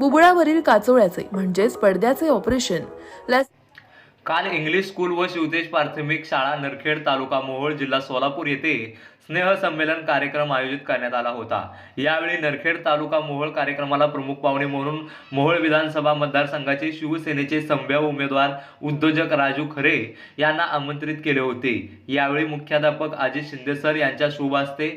बुबुळावरील काचोळ्याचे म्हणजेच पडद्याचे ऑपरेशन लॅस काल इंग्लिश स्कूल व शिवतेज प्राथमिक शाळा नरखेड तालुका मोहोळ जिल्हा सोलापूर येथे स्नेह संमेलन कार्यक्रम आयोजित करण्यात आला होता. यावेळी नरखेड तालुका मोहोळ कार्यक्रमाला प्रमुख पाहुणे म्हणून मोहोळ विधानसभा मतदारसंघाचे शिवसेनेचे संभाव्य उमेदवार उद्योजक राजू खरे यांना आमंत्रित केले होते. यावेळी मुख्याध्यापक अजित शिंदे सर यांच्या शुभ हस्ते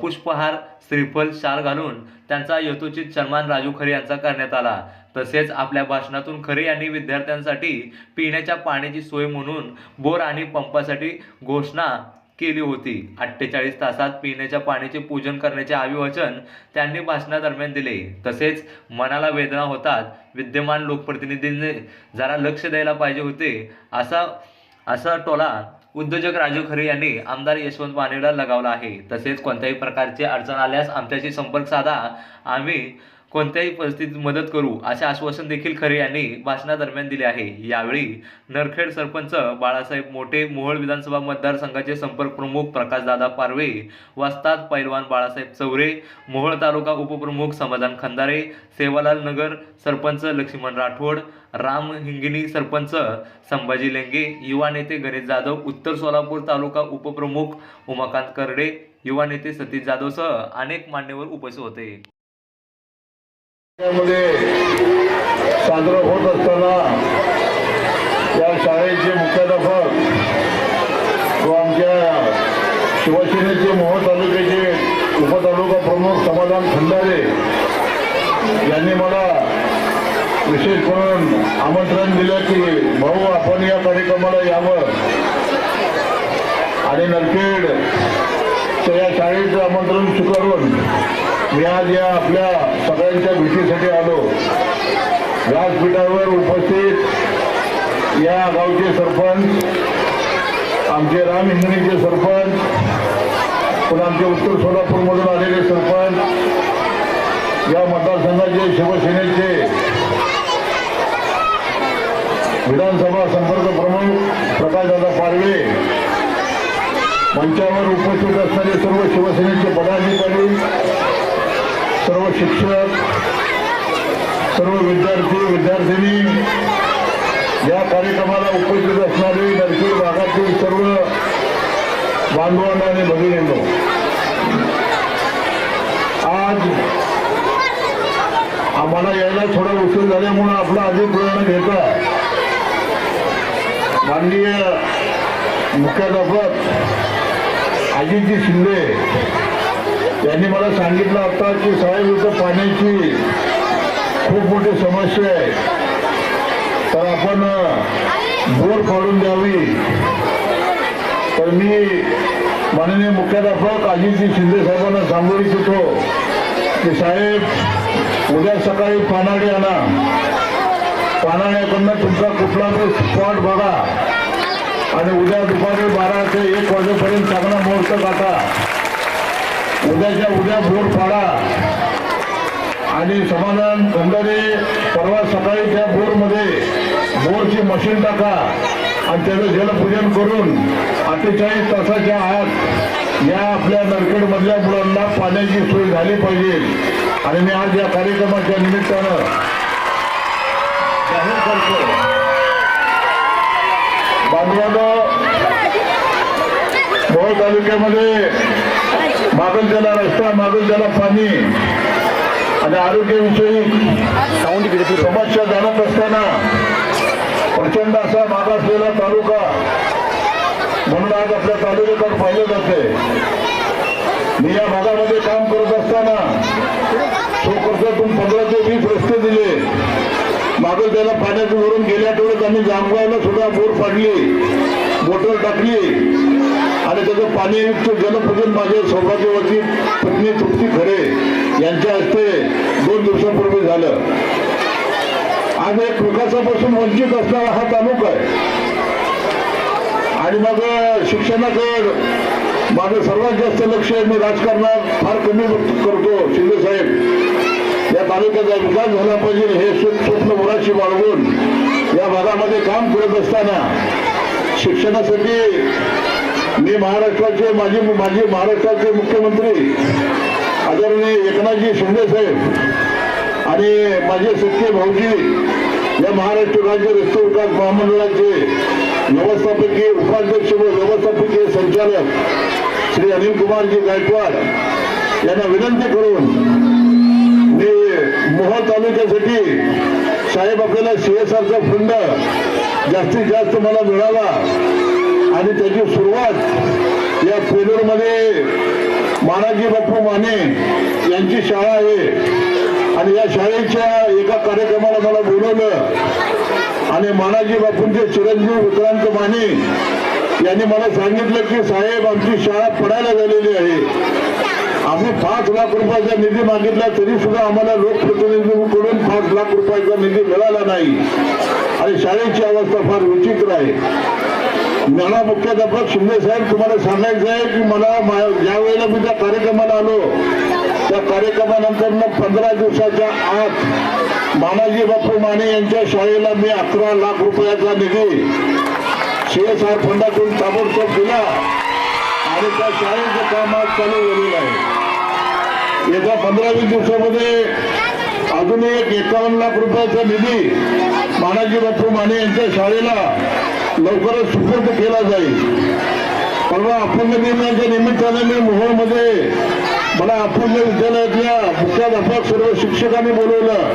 पुष्पहार श्रीफल शाल घालून त्यांचा यथोचित सन्मान राजू खरे यांचा करण्यात आला. तसेच आपल्या भाषणातून खरे यांनी विद्यार्थ्यांसाठी पिण्याच्या पाण्याची सोय म्हणून बोर आणि पंपासाठी घोषणा केली होती. अठ्ठेचाळीस तासात पिण्याच्या पाण्याचे पूजन करण्याचे अभिवचन त्यांनी भाषणादरम्यान दिले. तसेच मनाला वेदना होतात. विद्यमान लोकप्रतिनिधींनी जरा लक्ष द्यायला पाहिजे होते. असा असा टोला उद्योजक राजू खरे यांनी आमदार यशवंत मानेला लगावला आहे. तसेच कोणत्याही प्रकारची अडचण आल्यास आमच्याशी संपर्क साधा. आम्ही कोणत्याही परिस्थितीत मदत करू असे आश्वासन देखील खरे यांनी भाषणादरम्यान दिले आहे. यावेळी नरखेड सरपंच बाळासाहेब मोठे मोहोळ विधानसभा मतदारसंघाचे संपर्क प्रमुख प्रकाशदादा पारवे वस्ताद पैलवान बाळासाहेब चौरे मोहोळ तालुका उपप्रमुख समाधान खंदारे सेवालाल नगर सरपंच लक्ष्मण राठोड राम हिंगिनी सरपंच संभाजी लेंगे युवा नेते गणेश जाधव उत्तर सोलापूर तालुका उपप्रमुख उमाकांत करडे युवा नेते सतीश जाधवसह अनेक मान्यवर उपस्थित होते. साजरं होत असताना या शाळेचे मुख्याध्यापक व आमच्या शिवसेनेचे मोहोळ तालुक्याचे उपतालुका प्रमुख समाधान खंडारे यांनी मला विशेष करून आमंत्रण दिलं की भाऊ आपण या कार्यक्रमाला यावं. आणि नरखेड या शाळेचं आमंत्रण स्वीकारून मी आज या आपल्या सगळ्यांच्या भेटीसाठी आलो. व्यासपीठावर उपस्थित या गावचे सरपंच आमचे राम हिंगणीचे सरपंच पण आमचे उत्तर सोलापूरमधून आलेले सरपंच या मतदारसंघाचे शिवसेनेचे विधानसभा संपर्क प्रमुख प्रकाशदादा पारवे मंचावर उपस्थित असणारे सर्व शिवसेनेचे पदाधिकारी सर्व शिक्षक सर्व विद्यार्थी विद्यार्थिनी या कार्यक्रमाला उपस्थित असणारे नरखेड भागातील सर्व बांधवांना आणि भगिनींनो आज आम्हाला यायला थोडा उशीर झाल्यामुळं आपला अधिक वेळ घेता माननीय मुख्याध्यापक अजितजी शिंदे यांनी मला सांगितलं आता की साहेब इथं पाण्याची खूप मोठी समस्या आहे. तर आपण बोर काढून द्यावी. तर मी माननीय मुख्याध्यापक अजितजी शिंदे साहेबांना सांगू इच्छितो की साहेब उद्या सकाळी पानाडे आणा. पानाड्याकडनं तुमचा कुठला तरी स्पॉट बघा. आणि उद्या दुपारी बारा ते एक वाजेपर्यंत चांगला मुहूर्त काढा. उद्याच्या उद्या बोट फाडा. आणि समाधान खंडारे परवा सकाळी त्या बोरमध्ये बोरची मशीन टाका. आणि त्याचं जलपूजन करून अठ्ठेचाळीस तासाच्या आत या आपल्या नरखेडमधल्या मुलांना पाण्याची सोय झाली पाहिजे. आणि मी आज या कार्यक्रमाच्या निमित्तानं जाहीर करतो. बांधवानं मोहोळ तालुक्यामध्ये मागल त्याला रस्ता मागल त्याला पाणी. आणि आरोग्याविषयी समस्या जाणत असताना प्रचंड असा मागासलेला तालुका. म्हणून आज आपल्या तालुक्याकडे पाहिलं जाते मी या भागामध्ये काम करत असताना चोकर्सातून पंधरा ते वीस रस्ते दिले. मागं त्याला पाण्याचं भरून गेल्या आठवड्यात आम्ही जामगावला सुद्धा बोर पाडली मोटर टाकली. आणि त्याचं पाणीयुक्त जलपूजन माझे सौभाग्यवती पत्नी तृप्ती खरे यांच्या हस्ते दोन दिवसांपूर्वी झालं. आज एक विकासापासून वंचित असणारा हा तालुका आहे. आणि मग शिक्षणाकडे माझं सर्वात जास्त लक्ष आहे. मी राजकारणात फार कमी करतो शिंदे साहेब. या तालुक्याचा विकास झाला पाहिजे हे स्वप्न मुलाशी बाळगून या भागामध्ये काम करत असताना शिक्षणासाठी मी महाराष्ट्राचे माजी माजी महाराष्ट्राचे मुख्यमंत्री आदरणीय एकनाथजी शिंदे साहेब आणि माझे सख्खे भाऊजी या महाराष्ट्र राज्य रस्ते विकास महामंडळाचे व्यवस्थापकीय उपाध्यक्ष व व्यवस्थापकीय संचालक श्री अनिल कुमारजी गायकवाड यांना विनंती करून मी मोहोळ तालुक्यासाठी साहेब आपल्याला सीएसआरचा फंड जास्तीत जास्त मला मिळावा आणि त्याची सुरुवात या पेलूरमध्ये मानाजी बापू माने यांची शाळा आहे. आणि या शाळेच्या एका कार्यक्रमाला मला बोलवलं. आणि मानाजी बापूंचे चिरंजीव विक्रांत माने यांनी मला सांगितलं की साहेब आमची शाळा पडायला झालेली आहे. आम्ही पाच लाख रुपयाचा निधी मागितला तरी सुद्धा आम्हाला लोकप्रतिनिधीकडून पाच लाख रुपयाचा निधी मिळाला नाही. आणि शाळेची अवस्था फार विचित्र आहे. मला मुख्याध्यापक शिंदे साहेब तुम्हाला सांगायचं आहे की मला मा- ज्या वेळेला मी त्या कार्यक्रमाला आलो त्या कार्यक्रमानंतर मग पंधरा दिवसाच्या आत मानाजी बापू माने यांच्या शाळेला मी अकरा लाख रुपयाचा निधी सीएसआर फंडातून ताबडतोब दिला. आणि त्या शाळेचं काम आज चालू झालेलं आहे. येत्या पंधरा वीस दिवसामध्ये अजून एक एकावन्न लाख रुपयाचा निधी मानाजी बापू माने यांच्या शाळेला लवकरच सुपूर्द केला जाईल. परवा अपंग दिनाच्या निमित्ताने मी मोहोळमध्ये मला अपंग विद्यालयातल्या मुख्याध्यापक सर्व शिक्षकांनी बोलवलं.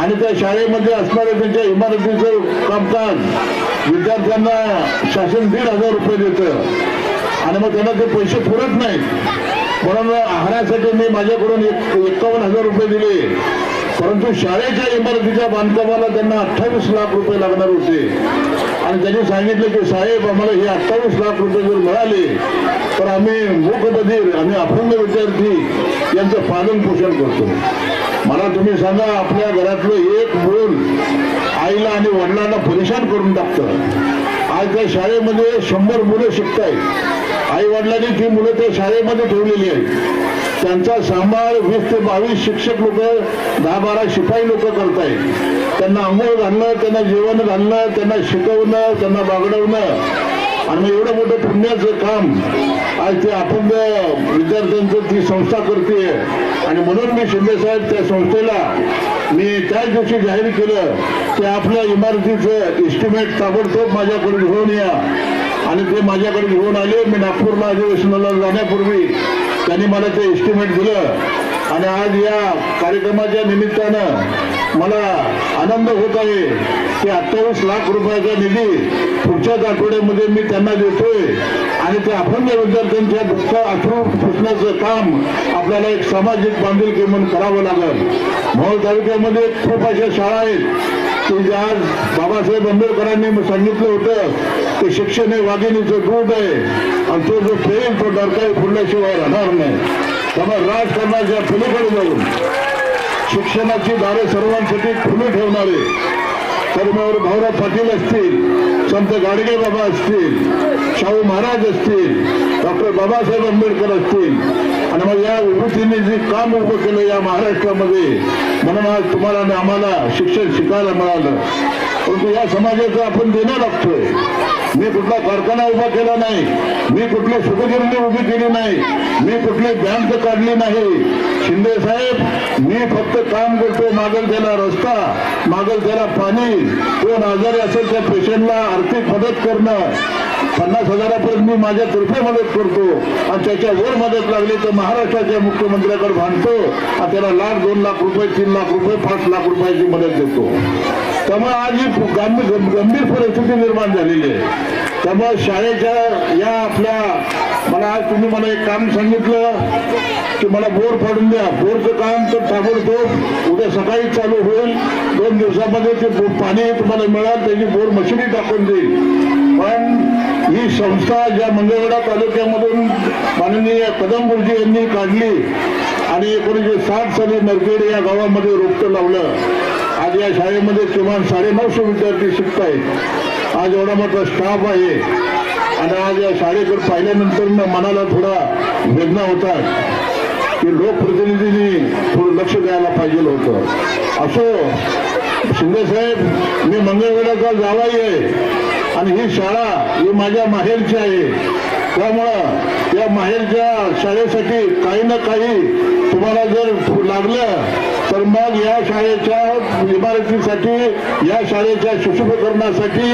आणि त्या शाळेमध्ये असणाऱ्या त्यांच्या इमारतीचं कामकाज विद्यार्थ्यांना शासन दीड हजार रुपये देतं. आणि मग त्यांना ते पैसे पुरत नाहीत. म्हणून आहारासाठी मी माझ्याकडून एक एकावन्न हजार रुपये दिले. परंतु शाळेच्या इमारतीच्या बांधकामाला त्यांना अठ्ठावीस लाख रुपये लागणार होते. आणि त्यांनी सांगितलं की साहेब आम्हाला हे अठ्ठावीस लाख रुपये जर मिळाले तर आम्ही मूकबधीर आम्ही अपंग विद्यार्थी यांचं पालन पोषण करतो. मला तुम्ही सांगा आपल्या घरातलं एक मूल आईला आणि वडिलांना परेशान करून टाकतं. आज त्या शाळेमध्ये शंभर मुलं शिकतायत. आई वडिलांनी ती मुलं त्या शाळेमध्ये ठेवलेली आहेत. त्यांचा सांभाळ वीस ते बावीस शिक्षक लोक दहा बारा शिपाई लोक करतायत. त्यांना आंघोळ घालणं त्यांना जेवण घालणं त्यांना शिकवणं त्यांना बागडवणं. आणि एवढं मोठं पुण्याचं काम आज ते अपंग विद्यार्थ्यांचं ती संस्था करते. आणि म्हणून मी शिंदेसाहेब त्या संस्थेला मी त्याच दिवशी जाहीर केलं की आपल्या इमारतीचं इस्टिमेट ताबडतोब माझ्याकडे घेऊन या. आणि ते माझ्याकडे घेऊन आले. मी नागपूरला अधिवेशनाला जाण्यापूर्वी त्यांनी मला ते एस्टिमेट दिलं. आणि आज या कार्यक्रमाच्या निमित्तानं मला आनंद होत आहे की अठ्ठावीस लाख रुपयाचा निधी पुढच्याच आठवड्यामध्ये मी त्यांना देतोय. आणि त्या अपंग विद्यार्थ्यांच्या दुःख अथरू पुसण्याचं काम आपल्याला एक सामाजिक बांधिलकी म्हणून करावं लागेल. मोहोळ तालुक्यामध्ये खूप अशा शाळा आहेत की ज्या आज बाबासाहेब आंबेडकरांनी सांगितलं होतं की शिक्षण हे वाघिणीचं दूध आहे आणि तो जो फेल तो डरकाळी फुडल्याशिवाय राहणार नाही. त्यामुळे राजकारणाच्या पलीकडे जाऊन शिक्षणाची दारे सर्वांसाठी खुली ठेवणारे. कर्मवर भाऊराव पाटील असतील संत गाडगे बाबा असतील शाहू महाराज असतील डॉक्टर बाबासाहेब आंबेडकर असतील. आणि मग या विभूतीने जे काम उभं केलं या महाराष्ट्रामध्ये म्हणून आज तुम्हाला आणि आम्हाला शिक्षण शिकायला मिळालं. परंतु या समाजाचं आपण देणं लागतोय. मी कुठला कारखाना उभा केला नाही. मी कुठली सुखगिरणी उभी केली नाही. मी कुठली बँक काढली नाही. शिंदे साहेब मी फक्त काम करतो मागल त्याला रस्ता मागल त्याला पाणी. कोण आजारी असेल त्या पेशंटला आर्थिक मदत करणं. पन्नास हजारापर्यंत मी माझ्या तर्फे मदत करतो. आणि त्याच्या वर मदत लागली तर महाराष्ट्राच्या मुख्यमंत्र्याकडे भांडतो. आणि त्याला लाख दोन लाख रुपये तीन लाख रुपये पाच लाख रुपयाची मदत देतो. त्यामुळे आज ही गंभीर गंभीर परिस्थिती निर्माण झालेली आहे. त्यामुळे शाळेच्या या आपल्या मला आज तुम्ही मला एक काम सांगितलं की मला बोर पाडून द्या. बोरचं काम तर ताबडतोब उद्या सकाळी चालू होईल. दोन दिवसामध्ये ते पाणी तुम्हाला मिळाल त्याची बोर मशिनी टाकून देईल. पण ही संस्था ज्या मंगळवेढा तालुक्यामधून माननीय कदम गुरुजी यांनी काढली आणि एकोणीसशे साठ साली नरखेड या गावामध्ये रोपटं लावलं. आज या शाळेमध्ये किमान साडेनऊशे विद्यार्थी शिकत आहेत. आज एवढा मोठा स्टाफ आहे. आणि आज या शाळेकडे पाहिल्यानंतर मनाला थोडा वेदना होतात. की लोकप्रतिनिधींनी थोडं लक्ष द्यायला पाहिजे होतं. असो शिंदेसाहेब मी मंगळवेढाचा जावाई आहे. आणि ही शाळा ही माझ्या माहेरची आहे. त्यामुळं या माहेरच्या शाळेसाठी काही ना काही तुम्हाला जर लागलं तर मग या शाळेच्या इमारतीसाठी या शाळेच्या सुशोभीकरणासाठी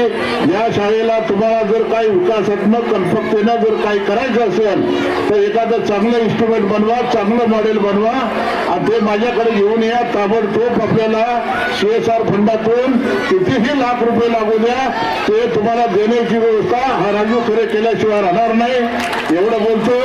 या शाळेला तुम्हाला जर काही विकासात्मक कल्पकतेनं जर काही करायचं असेल तर एखादं चांगलं इन्स्ट्रुमेंट बनवा चांगलं मॉडेल बनवा. आणि ते माझ्याकडे घेऊन या ताबडतोब आपल्याला सी एस आर फंडातून कितीही लाख रुपये लागू द्या ते तुम्हाला देण्याची व्यवस्था हा राजू खरे केल्याशिवाय राहणार नाही. एवढं बोलतो.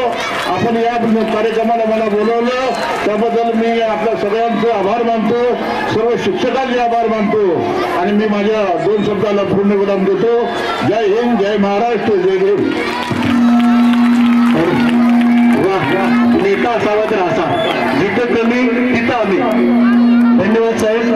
आपण या कार्यक्रमाला मला बोलवलं. त्याबद्दल मी आपल्या सगळ्यांचं आभार मानतो. सर्व शिक्षकांचे आभार मानतो. आणि मी माझ्या दोन शब्दाला पूर्ण विराम देतो. जय हिंद जय महाराष्ट्र जय हिंद. नेता असावा तर असा. जिथं कमी तिथं आम्ही. धन्यवाद साहेब.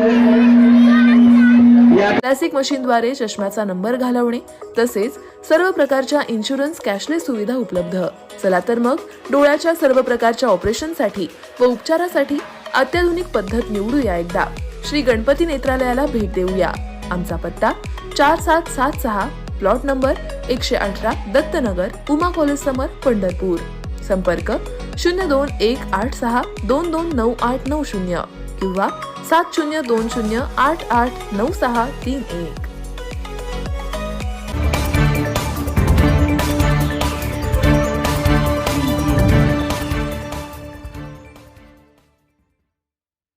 या क्लासिक मशीनद्वारे चष्म्याचा नंबर घालवणे तसेच सर्व प्रकारच्या इन्शुरन्स कॅशलेस सुविधा उपलब्ध. चला तर मग डोळ्याच्या सर्व प्रकारच्या ऑपरेशनसाठी व उपचारासाठी अत्याधुनिक पद्धत निवडूया एकदा. श्री गणपती नेत्रालयाला भेट देऊया. आमचा पत्ता चार सात सात सहा प्लॉट नंबर एकशे अठरा दत्तनगर उमा कॉलेज समोर पंढरपूर. संपर्क शून्य दोन एक आठ सहा दोन दोन नऊ आठ नऊ शून्य किंवा सात शून्य दोन शून्य आठ आठ नऊ सहा तीन एक.